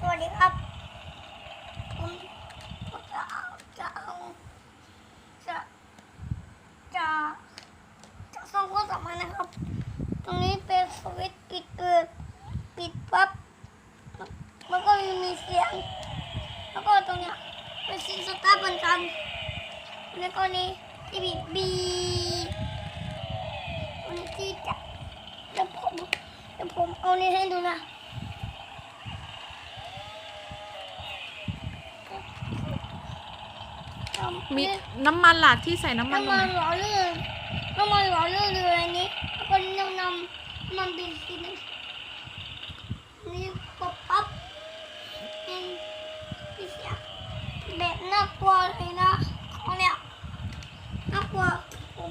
สวัสดีครับผมจะเอาจะเอาจะจะจะส่งข้อสอบมานะครับ ตรงนี้เป็นสวิตช์ปิดเกิดปิดปั๊บแล้วก็มีเสียง แล้วก็ตรงเนี้ยเป็นสีสตาร์ทเหมือนกันแล้วก็นี่ที่บีบีตรงนี้ที่จะเดี๋ยวผมเดี๋ยวผมเอานี่ให้ดูนะ มีน้ำมันหลาดที่ใส่น้ำมันน้ำลมังนหล่อลื่นน้ำมันหล่อลื่นเลยอันนี้แล้วก็น้ำนำมันเป็นสีนึงนี่ป๊อปปั๊บเป็นสีเสียงแบบน่ากลัวเลยนะของเนี่ยน่ากลัวผม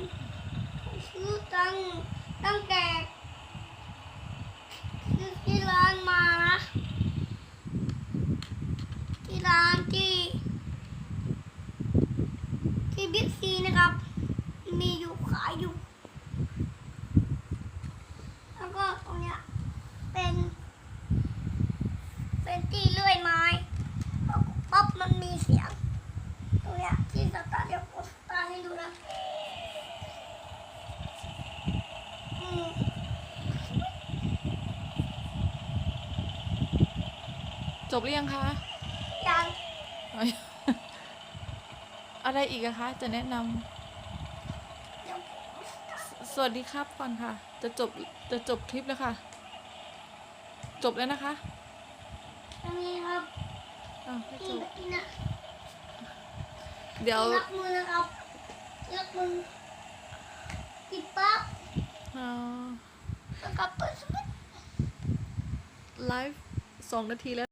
ผมซื้อตั้งตั้งแต่ซื้อที่ร้านมานะที่ร้านที่ ที่ บิ๊กซีนะครับ มีอยู่ขายอยู่ แล้วก็ตรงเนี้ยเป็น เป็นที่เลื่อยไม้แล้วป๊อปมันมีเสียง ตรงเนี้ยที่สตาร์ทเดี๋ยวผมสตาร์ทให้ดูนะอืมจบหรือยังคะ ยังเอาอะไรอีกอะคะ จะแนะนำเดี๋ยวสวัสดีครับก่อนค่ะ จะจบจะจบคลิปแล้วค่ะ จบแล้วนะคะตรงนี้ครับอ้าวไม่จนี่บแบบนี้นะเดี๋ยวรักมือนะครับรักมือปิดปั๊บอ่าแล้วก็เปิดสวิตช์ ไลฟ์สองนาทีแล้ว